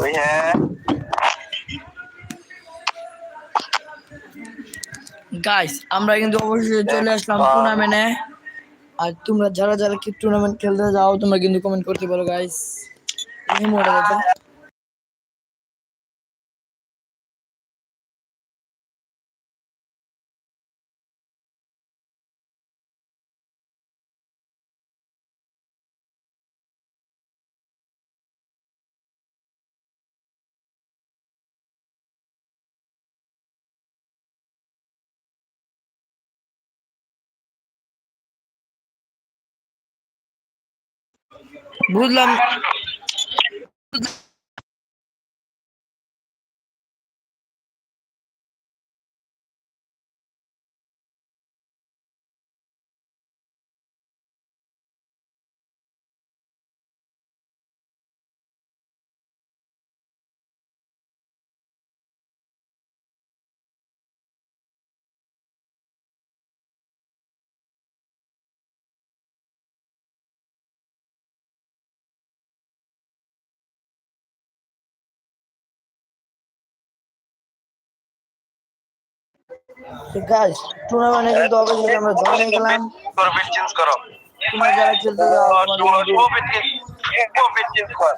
ওই হ্যাঁ গাইস আমরা কিন্তু অবশ্যই চলে আসলাম টুর্নামেন্টে আর তোমরা যারা যারা কি টুর্নামেন্ট খেলতে যাও তোমরা কিন্তু কমেন্ট করতে পারো গাইস মোটা কথা বুঝলাম গাইস টুর্নামেন্টে কিন্তু অবশ্যই আমরা জয়েন হয়ে গেলাম। করো বেট চেঞ্জ করো। তোমরা যারা খেলতে যাও তোমাদের কিন্তু ও বেট চেঞ্জ ও বেট চেঞ্জ কর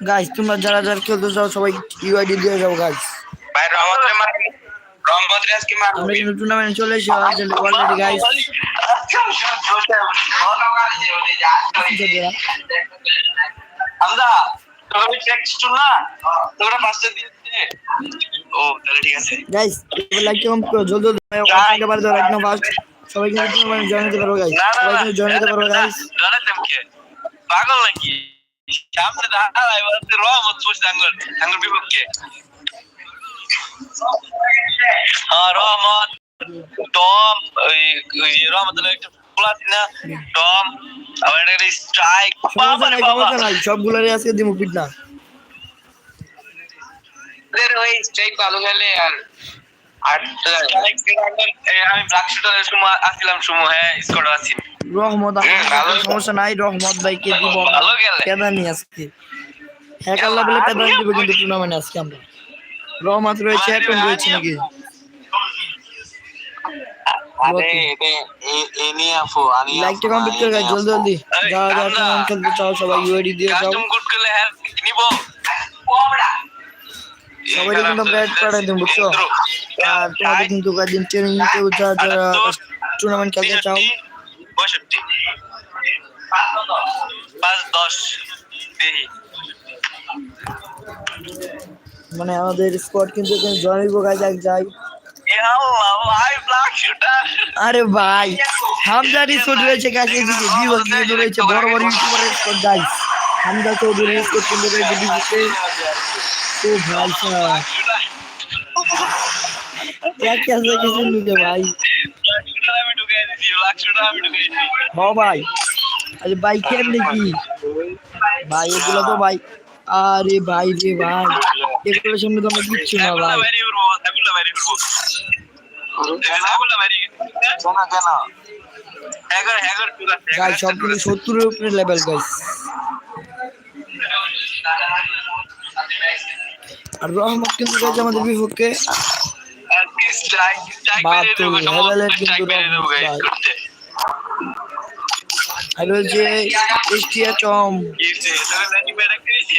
গাইস তোমরা যারা যারা খেলতে যাও সবাই ইউআইডি দিয়ে যাও গাইস ভাই রহমত রে মার আজকে মার আমরা কিন্তু টুর্নামেন্টে চলে এসেছি অলরেডি গাইস প্র্যাকটিস না পাঁচটা ও তাহলে ঠিক আছে গাইস লাইক করো জলদি জলদি ওয়াচিংটা বাড়ি দাও রাইট নাও ফাস্ট সবাই কিন্তু টুর্নামেন্টে জয়েন হতে পারো গাইস সবাই জয়েন পারো গাইস পাগল নাকি সামনে দাঁড়ায় বলতে রহমত বসে আঙ্গুর আঙ্গুর বিপক্ষে। হ্যাঁ রহমত টম ওই যে একটা না টম আবার একটা স্ট্রাইক নাই সমস্যা নাই সবগুলোরই আজকে দিমু পিট না। ওই স্ট্রাইক ভালো খেলে আর আমি ব্ল্যাক শুটারের সময় আসছিলাম সময় হ্যাঁ স্কোয়াড আছি রহমত হুম, ভালো। আমার সমস্যা নাই রহমত ভাইকে দিব ভালো গেলে। পেদানি আজকে হ্যাকার লেভেলে দিব কিন্তু টুর্নামেন্টে আজকে আমরা রহমত রয়েছে এখন রয়েছে নাকি আরে এটা এ নিয়ে আফু আনি লাইকটা কমপ্লিট করে জলদি জলদি টুর্নামেন্ট খেলতে চাও সবাই ইউআইডি দিয়ে যাও কাস্টম কোড করলে হ্যাঁ নিব সবাই কিন্তু অ্যাড করে দিন বুঝছ আর তোমাদের কিন্তু কয়েকদিন ট্রেনিং কেউ যারা যারা টুর্নামেন্ট খেলতে চাও। পঁয়ষট্টি পাঁচ দশ মানে আমাদের স্কোয়াড কিন্তু এখানে জয়েন হইব গাইস এক যাই আরে ভাই হামজা রিসোর্ট রয়েছে গাইস এদিকে বিভো কিন্তু রয়েছে বড় বড় ইউটিউবারের squad guys Hamza Chowdhury squad কিন্তু রয়েছে বিভোতে ও ভাই ভাই। আরে কেন ভাই এগুলো তো ভাই আরে ভাই রে সামনে তো আমরা না ভাই। সবগুলো সত্তরের উপরে লেভেল গাইস আর রহমত কিন্তু আমাদের বিপক্ষে। গাইস আর রয়েছে এসটিয়া চম।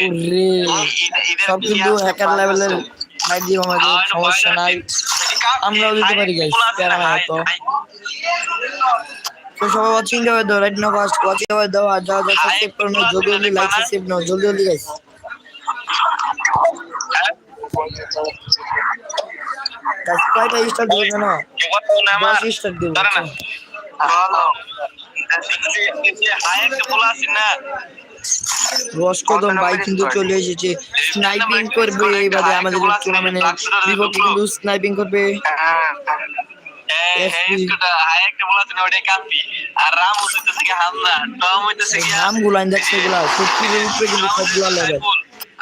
ওরে সব কিন্তু হ্যাকার লেভেলের মাইক দিব আমাদের সমস্যা নাই। আমরাও দিতে পারি প্যারা অত। তো সবাই ওয়াচিং দেওয়া দাও রাইট নাও ফার্স্ট ওয়াচিং দেওয়া দাও আর যাও যাও সাবস্ক্রাইব করো না জলদি জলদি লাইক সাবস্ক্রাইব নাও জলদি জলদি গাইস কয়টা স্টার জানো দশ স্টার দেবো আচ্ছা। ভাই কিন্তু চলে এসেছে স্নাইপিং করবে আমাদের টুর্নামেন্টে বিপক্ষে কিন্তু স্নাইপিং করবে হ্যাঁ হ্যাঁ দেখছে এগুলা সত্যি কিন্তু সবগুলা লেভেল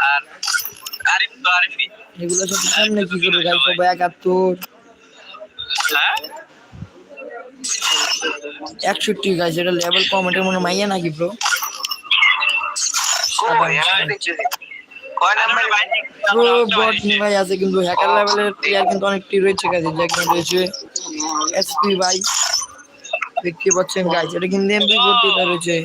আর আরিফ তো আরিফি এগুলো সব সামনে কি করবে সবাই একাত্তর। একষট্টি এটা লেভেল কম এটার মনে মাইয়া নাকি ব্রো ভাই বট ভাই আছে কিন্তু হ্যাকার লেভেলের প্লেয়ার কিন্তু অনেকটি রয়েছে রয়েছে এসপি ভাই দেখতে পাচ্ছেন গাইস এটা কিন্তু এমপি রয়েছে।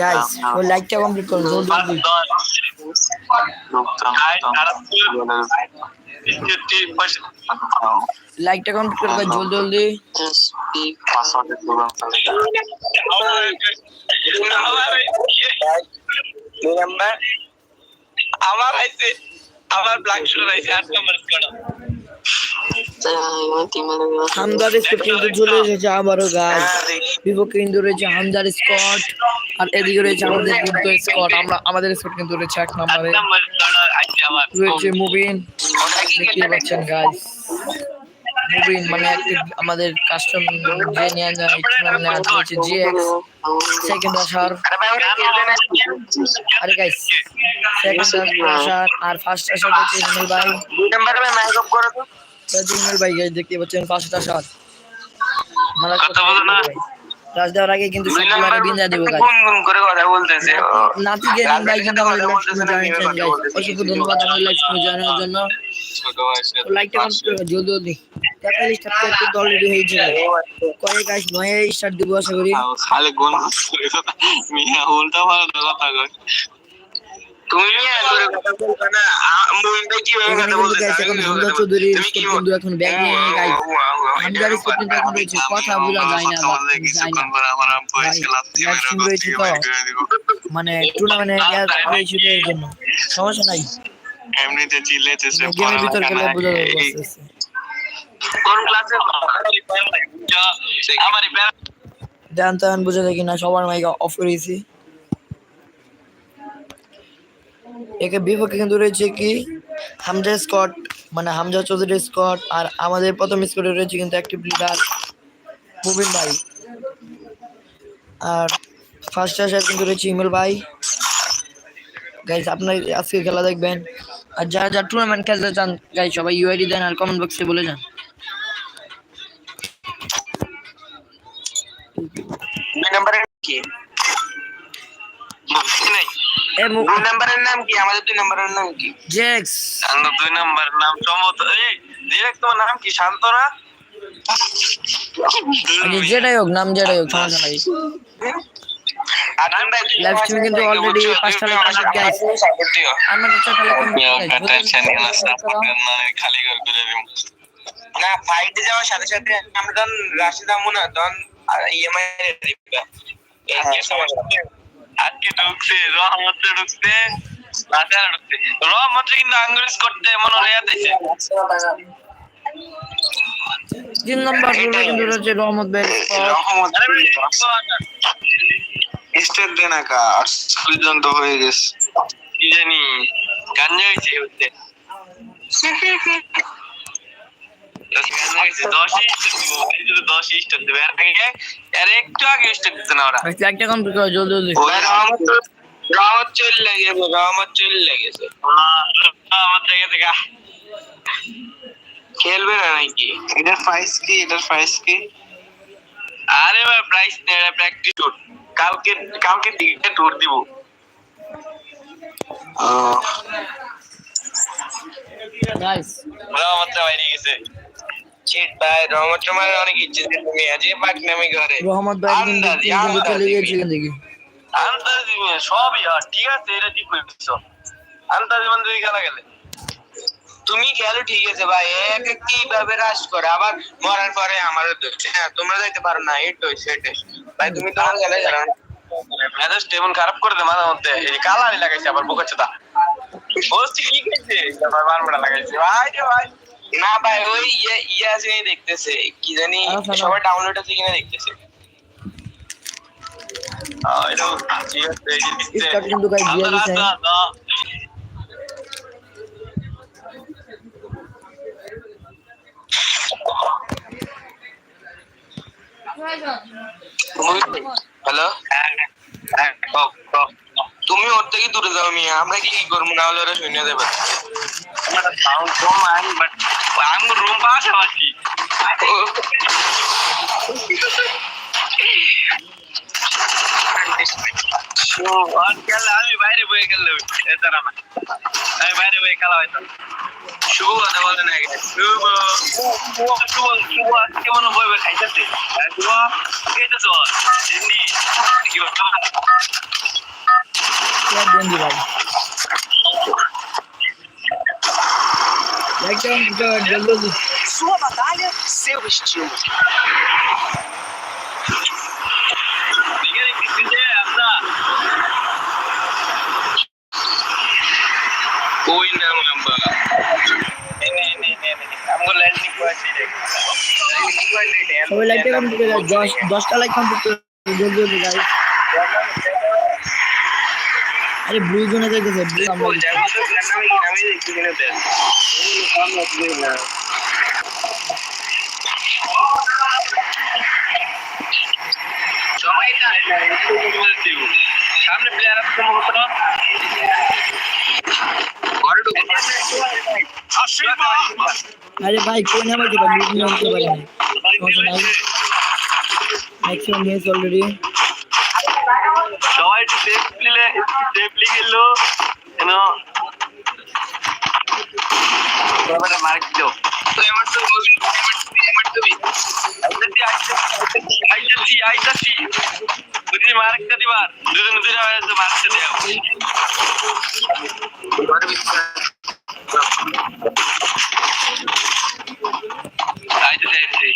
গাইস ওই লাইকটা কমপ্লিট করুন জলদি লাইকটা কমপ্লিট করে গাইস জলদি। জলদি আমার আইছে আমার ব্ল্যাক শুটার আইছে আট নাম্বার স্কোয়াড হামদার স্কট কিন্তু চলে এসেছে আবারও গাইস বিপক্ষে কিন্তু রয়েছে হামদার স্কট আর এদিকে রয়েছে আমাদের কিন্তু স্কট আমরা আমাদের স্কট কিন্তু রয়েছে এক নম্বরে। রয়েছে মুবিন। দেখতে পাচ্ছেন গাইস মুবিন মানে আমাদের কাস্টম যে নিয়ে যায় মানে আর জিএক্স সেকেন্ড আসার আরে গাইস সেকেন্ড আসার আর ফার্স্ট আসার রয়েছে ইমেল ভাই। দুই নাম্বার ভাই মাইক অফ করো তো ইমেল ভাই গাইস দেখতে পাচ্ছেন ফার্স্ট আসার মারা কথা বলো না। রাজ দেওয়ার আগে কিন্তু সবগুলো বিন্দা দেবো গাইস করে কথা বলতেছে। নাতি গেমিং ভাই কিন্তু আমাদের লাইভ স্ট্রিমে জয়েন করেন গাইস অসংখ্য ধন্যবাদ লাইভ স্ট্রিমে জন্য লাইকটা কমপ্লিট জলদি জলদি। তেতাল্লিশ টাকা কিন্তু অলরেডি কয়ে নয় স্টার্ট দিব আশা করি। খালি গুণ উল্টা পাল্টা কথা কয়। মানে টুর্নামেন্টে জন্য সমস্যা নাই। এমনিতে চিল্লাইতেছে গেমের ভিতর খেলে বোঝা যাবে এই- আস্তে আস্তে। কোন ক্লাসে আমার জানতে আমি বুঝে দেখি না সবার মাইক অফ করেছি। একে বিপক্ষে কিন্তু রয়েছে কি? হামজা স্কট মানে হামজা চৌধুরী স্কট আর আমাদের প্রথম স্কটে রয়েছে কিন্তু একটি প্লেয়ার মুবিন ভাই। আর ফার্স্ট আসার কিন্তু রয়েছে ইমেল ভাই। গাইস আপনার আজকে খেলা দেখবেন। আর যারা যারা টুর্নামেন্ট খেলতে চান গাইস সবাই ইউআইডি দেন আর কমেন্ট বক্সে বলে যান। দুই কি? বুঝছি নাই। দুই নাম্বারের নাম কি? আমাদের দুই নাম্বারের নাম কি? জেক্স। আমার দুই নাম্বার নাম সম্ভবত এই ডিরেক্ট তোমার নাম কি? শান্তরা? আচ্ছা, যেটাই হোক নাম যেটাই হোক সমস্যা নাই। Live stream কিন্তু already পাঁচটা like আসে, guys. আমার কাছে খেলা না খালি করে ফাইটে যাওয়ার সাথে সাথে আমরা তখন রাশিদ আমু না তখন ইএমআই দিবে। আজকে ঢুকছে রহমতে ঢুকছে রাজার ঢুকছে। রহমতে কিন্তু আঙ্গুলিস করতে মনে রেয়া দিছে তিন নম্বর রুলে কিন্তু রয়েছে রহমত ভাই স্টেট দে না কা আট পর্যন্ত হয়ে গেছে। কি জানি গাঞ্জা হয়েছে হচ্ছে দশই দশই স্টার দেবে এর আগে এর একটু আগে স্টার দিতে না ওরা আচ্ছা, একটা কমপ্লিট করো জলদি জলদি ওই রহমত চল লেগে রহমত চল লেগেছে আমার জায়গা থেকে খেলবে না নাকি এটার প্রাইস কি এটার প্রাইস কি আরে ভাই প্রাইস নেই প্র্যাকটিস টুর কালকে কালকে দিকে টুর দিব ও গাইস রহমতটা বাইরে গেছে চিট ভাই রহমত তোমার অনেক ইচ্ছে ছিল তুমি ঘরে। রহমত ভাই কিন্তু চলে আন্তাজি সবই ঠিক আছে এটা ঠিক করেছ আন্তাজি বন্ধু খেলা গেলে তুমি খেলো ঠিক আছে ভাই এক কীভাবে রাশ করে আবার মরার পরে আমারও দোষ হ্যাঁ তোমরা যাইতে পারো না এটাই সেটাই ভাই তুমি তোমার মেজাজ টেমন খারাপ করে দে মাঝে মধ্যে এই কালারি লাগাইছে আবার বুকা তা বলছি কি খাইছে আবার বারবার লাগাইছে। ভাই রে ভাই। না ভাই ওই ইয়ে ইয়ে আছে কিনা দেখতেছে কি জানি আচ্ছা, না। সবাই ডাউনলোড আছে কিনা দেখতেছে আহ, এটা ঠিক আছে, এই যে দিচ্ছে। Start কিন্তু guys দিয়ে আচ্ছা, দিছে। আচ্ছা, আচ্ছা। হ্যালো তুমি ওর থেকে দূরে যাও মিয়া আমরা কি কি করব না হলে ওরা শুনে দেবে সাউন্ড কম আইন বাট আমি রুম পাশাপাশি আমি বাইরে বয়ে গেলে এতারা না আমি বাইরে বয়ে খেলা হয়তো শুভ কথা বলে না শুভ। শুভ শুভ কেমন বইবে খাইতেছে। শুভ? খাইতেছ হিন্দি কি Sua batalha, seu estilo. I would like to come to the Josh. Josh, I like to come to the Josh. আরে ব্লু জোনে দেখেছে। ব্লু আমি দেখি। আসছে মহতরা আরে ভাই কোন নামে দিবা মিড নিয়ে আনতে পারে না ম্যাক্সিমাম হেজ অলরেডি সবাই নিলে সেফলি গেল কেন ব্যাপারটা মার্ক দিও তো এমন তো এমন তো আইতাছি আইতাছি বুঝি মার্কটা দিবার দুজন দুজন হয়েছে মার্কটা দেও আইতাছি আইতাছি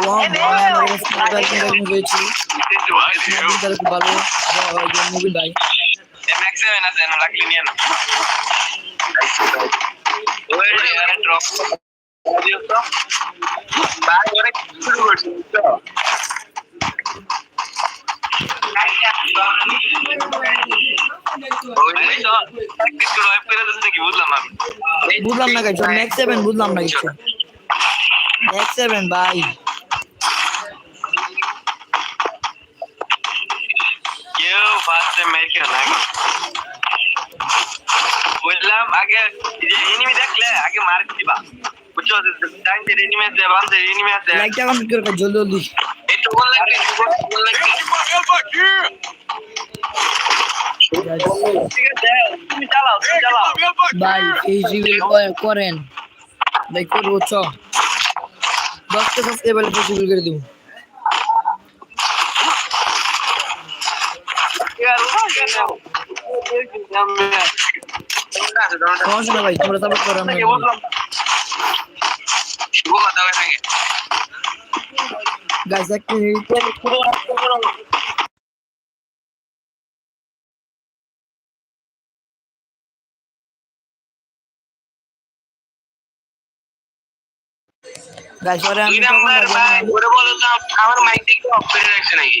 ওয়াও ভাই আমার স্পিকার কিন্তু হয়েছে তার খুব ভালো MX7 আছে বুঝলাম না গাইস ম্যাক্স 7 বুঝলাম না কিছু। ম্যাক্স 7 ভাই কেউ ফার্স্টে মেরে না বললাম আগে এনিমি দেখলে আগে মার্ক দিবা বুঝছ টাইমের এনিমি আছে বান্ধে এনিমি আছে লাইকটা কমপ্লিট করে জলদি জলদি একটু বল লাগবে বল লাগবে ঠিক আছে তুমি চালাও তুমি চালাও ভাই এই রিভিল করেন ভাই করব চ দশটা সাবস্ক্রাইবার পসিবল করে দেবো সমস্যা না ভাই তোমরা সাপোর্ট করো আমরা শুভ কথা হয়ে গাইস এক মিনিট গাইস আমি তো আমার মাইক দেখতে অফ করে রাখছে নাকি?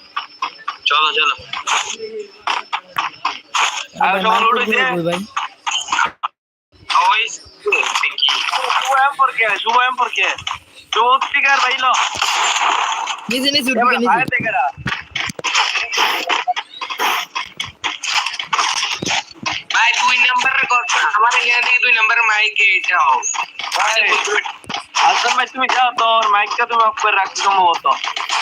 চলো চলো আর ভাই সব মার লোড করে হয়েছে? দিবো ভাই ওই Shubho M por qué Shubho M por qué Shubho speaker ভাইলো নিচে নিচে উডপিকার নিচে বাইরে থেকে ভাই দুই নম্বরের কথা আমার এখানে থেকে দুই নম্বরের মাইক এটা হোক হাসান ভাই তুমি যাও তোর মাইকটা তুমি অফ করে রাখছো সম্ভবত তবে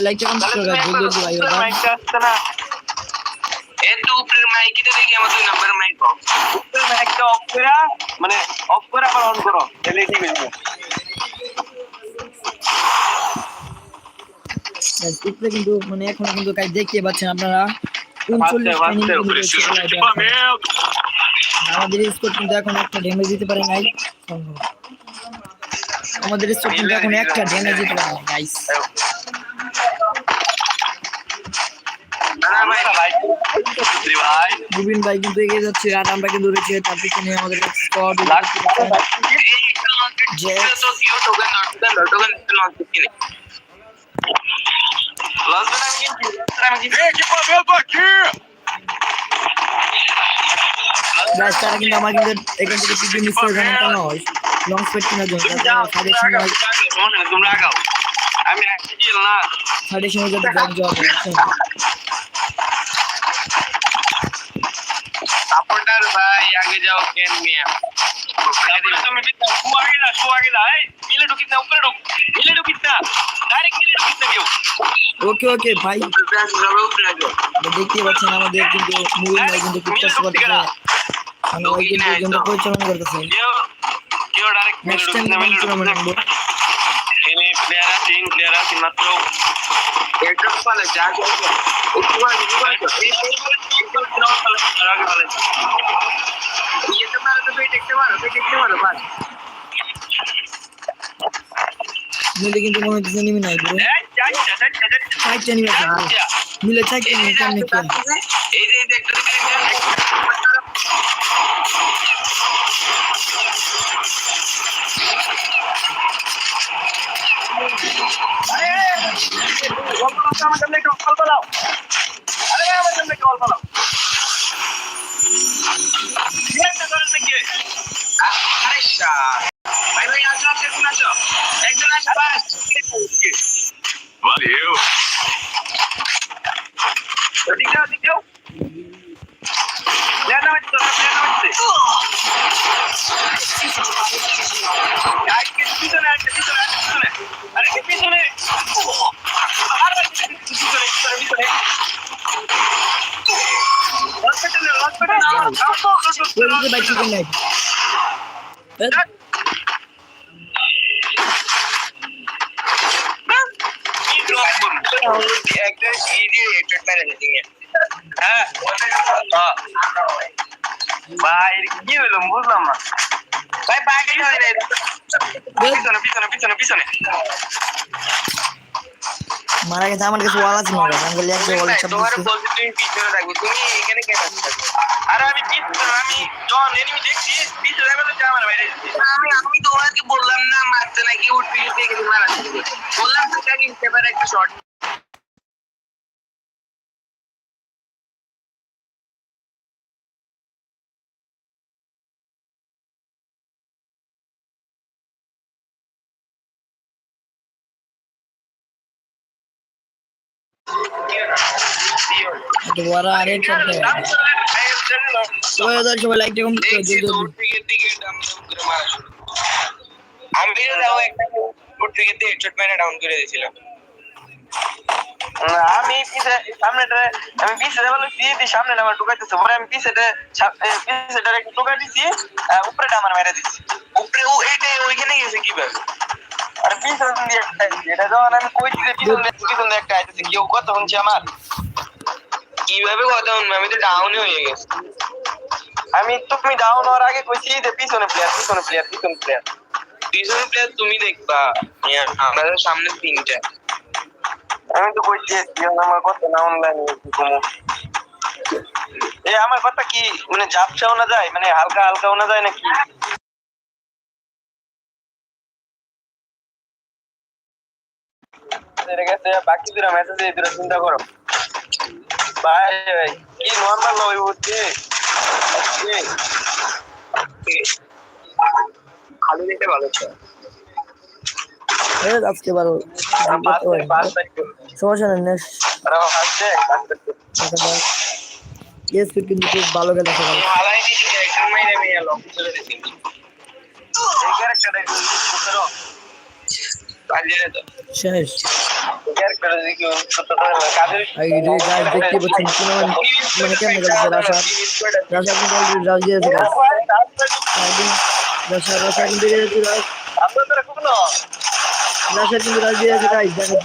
লাইকটা কম করে জলদি জলদি ভাই একবার উপরের মাইকটা দেখি আমার দুই নম্বরের মাইক উপরের মাইকটা অফ করে মানে অফ করে আবার অন করো। তাহলে ঠিক হয়ে যাবে। উপরে কিন্তু মানে এখনও কিন্তু কাজ দেখতে পাচ্ছেন আপনারা। উনচল্লিশ। আমাদের স্কোর কিন্তু এখন একটা ড্যামেজ দিতে পারে নাই। আমাদের স্কোর কিন্তু এখন একটা ড্যামেজ দিতে পারে গাইস না ভাই ভাই ভাই রুবিন ভাই কিন্তু এগিয়ে যাচ্ছে আর আমরা কিন্তু রয়েছে তার পিছনে আমাদের গাইস তারা কিন্তু আমার কিন্তু এখান থেকে পিছনে মিস করে জানেন কেন লং স্পেড কেনার জন্য তোমরা আগাও আমি না। সাড়ে সময় যাতে জব জব ভাই আগে যাও কেন মিয়া? তুমি বিদ্যা শু আগে যা শু আগে যা এই মিলে ঢুকিস না উপরে ঢুক। মিলে ঢুকিস না। ডাইরেক্ট মিলে ঢুকিস না কেউ। ওকে ওকে ভাই। দেখতে পাচ্ছেন আমাদের কিন্তু মুভিন ভাই কিন্তু খুব কষ্ট করতেছে মানে ওই কিন্তু কিন্তু পরিচালনা করতেছে। কেউ ডাইরেক্ট মিলে ঢুকিস না মিলে ঢুকিস এনে প্লেয়ার তিন প্লেয়ার আছে মাত্র। একটা পালে যা যা একটু আর যেতে পারো তো তুই দেখতে পারো তুই দেখতে পারো বাস মিলে কিন্তু মনে হচ্ছে নিবি নাই পুরো চারটা নিবে মিলে চারটা নিবে কেমনে কি এই যে একটা আমাদের কল বলাও করেন হেডশট মেরে দিতে হ্যাঁ ভাই কি হলো বুঝলাম না ভাই পিছনে পিছনে পিছনে পিছনে মারা গেছে আমার কাছে ওয়াল আছে না আমি বলি একটা ওয়াল সব তোমার পজিটিভ বলছি তুমি পিছনে থাকবে তুমি এখানে কেন আরে আমি পিছনে আমি জন এনিমি দেখছি পিছনে যাবে যা আমার বাইরে আমি আমি তোমাকে বললাম না মারতে নাকি উঠবি দেখে মারা বললাম তো কাকে একটা শট উঠ থেকে দিকে ডাউন করে মারা শুরু আমি যাও একটা উঠ থেকে দিয়ে হেডশট মেরে ডাউন করে দিয়েছিলাম আমি পিছে সামনে আমি পিছে দিয়ে দি সামনে আমার ঢুকাইতেছে পরে আমি পিছে পিছে ডাইরেক্ট ঢুকাই দিছি উপরে আমার মেরে দিছি উপরে ও এটা ওইখানে গেছে কীভাবে আরে পিছন দিয়ে একটা এটা যখন আমি কই দিতে পিছন দিয়ে পিছন দিয়ে একটা আইতেছে কেউ কথা শুনছে আমার? কীভাবে কথা শুনবে? আমি তো ডাউনে হয়ে গেছি। আমি তুমি ডাউন হওয়ার আগে কইছি যে পিছনে প্লেয়ার পিছনে প্লেয়ার পিছনে প্লেয়ার পিছনে প্লেয়ার তুমি দেখবা। আমাদের সামনে তিনটা। আমি তো কইছি আমার কথা না অনলাইন ঘুমো এ আমার কথা কি মানে ঝাপসা না যায়? মানে হালকা হালকা না যায় নাকি? এর কাছে বাকি দুরা মেসেজ এই দুরা চিন্তা করো। ভাই ভাই কি নর্মাল হই হচ্ছে খালি দিতে ভালো ছিল আজকে বারো সমস্যা নেই নেক্সট। ইয়েস কিন্তু খুব ভালো খেলা সবাই শেষ। এই রে গাইস দেখতে পাচ্ছেন টুর্নামেন্ট মানে কেমন খেলছে রাশা রাশা কিন্তু অলরেডি রাজ দিয়েছে রাশা রাশা কিন্তু দিয়েছে গাইস রাশা কিন্তু রাজ দিয়েছে গাইস দেখেন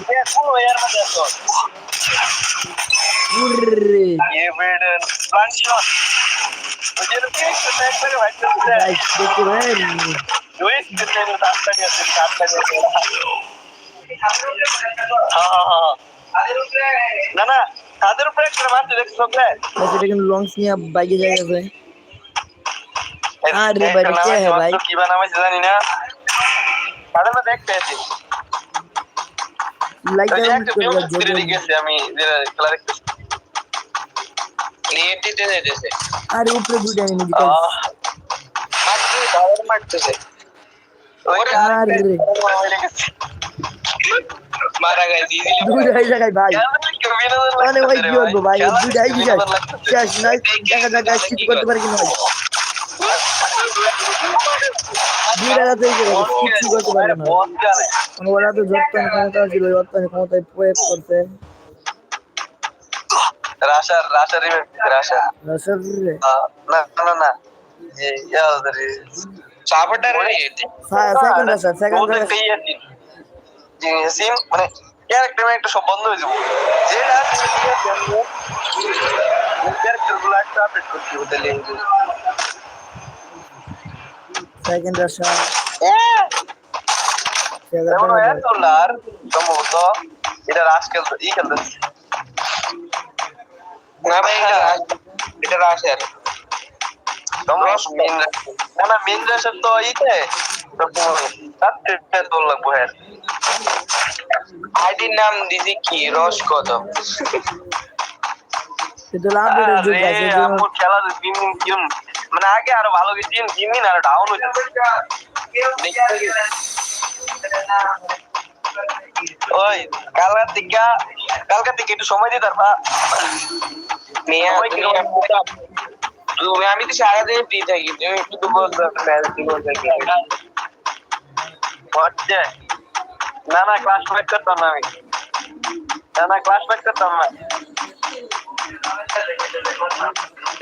কোনো এর মধ্যে তো উর্রে ये बेड प्लांट शॉट मुझे तो एक से एक से भाई तो গাইস দেখতে ভাই जो इस कितने में सात तक या सात तक हाँ हाँ हाँ না না তাদের উপরে একটা মারতে দেখছো কে গাইস এটা কিন্তু লং নিয়ে বাইকে যায় গেছে আরে ভাই, এটা কে হে ভাই? কি বানামাইছে জানি না তাদের মধ্যে একটা আছে লাইক ওই যে ডাউন একটা করে বিউটি জোরে দিতে আরে উপরে দুইটা এনিমি আহ গাইস মারতেছে ওরে আরে। মারা গেছে দিদি জায়গায় ভাই। মানে ভাই কি বলব ভাই? এই দুইটা এই জায়গায় শেষ নাই দেখা যাক গাইস কিছু করতে পারে কিনা ভাই। দুইটা রাতে কিছু করতে পারে না। মানে ওরা তো যত্ন ক্ষমতা ছিল যত্ন ক্ষমতায় প্রয়োগ করতে রাশার রাশার রাশা রাশার না না না ಯಾವ್ದ್ರಿ chapter second sir second same ಮನೆ ಕ್ಯಾರೆಕ್ಟರ್ ಮ್ಯಾಕ್ಟರ್ ಸ್ವಲ್ಪ ಬಂದು ಇದು ಸೆಕೆಂಡ್ ವರ್ಷ ಯಾರು ಡೊಲ್ಲ ಇದು ರಾಸ್ ಕೆಲಸ ಈ ಕೆಲಸ এটা ভাই এটা রাশের রস মেন না না মেন রাশের তো ইতে তাতে তোর লাগবো হ্যাঁ। আইডির নাম দিদি কি? রস কদম। কিন্তু আরে আমু খেলা দিন মানে আগে আরও ভালো দিন দিন আরও ডাউন হয়ে ওই কালকার থেকে কালকার থেকে একটু সময় দিতে পারবা? তুমি আমি তো সারাদিন ফ্রি থাকি তুমি একটু বলতে না না ক্লাস ব্যাক করতাম না আমি। না না ক্লাস ব্যাক করতাম না।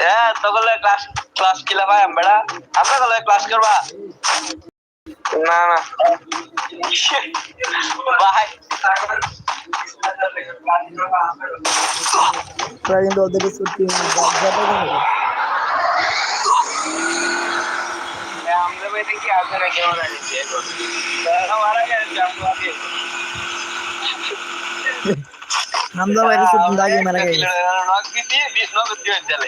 হ্যাঁ তখন ক্লাস ক্লাস কিলা ভাই আমরা আমরা কলে ক্লাস করবা? না না। ওরা কিন্তু ওদের সত্যি আমরা ভাই দেখি আপনারা কেমন আছে মারা গেছে আমরা হামদা ভাই সত্যি দাগে মারা গেছে নক দিতে বিশ নক দিয়ে চলে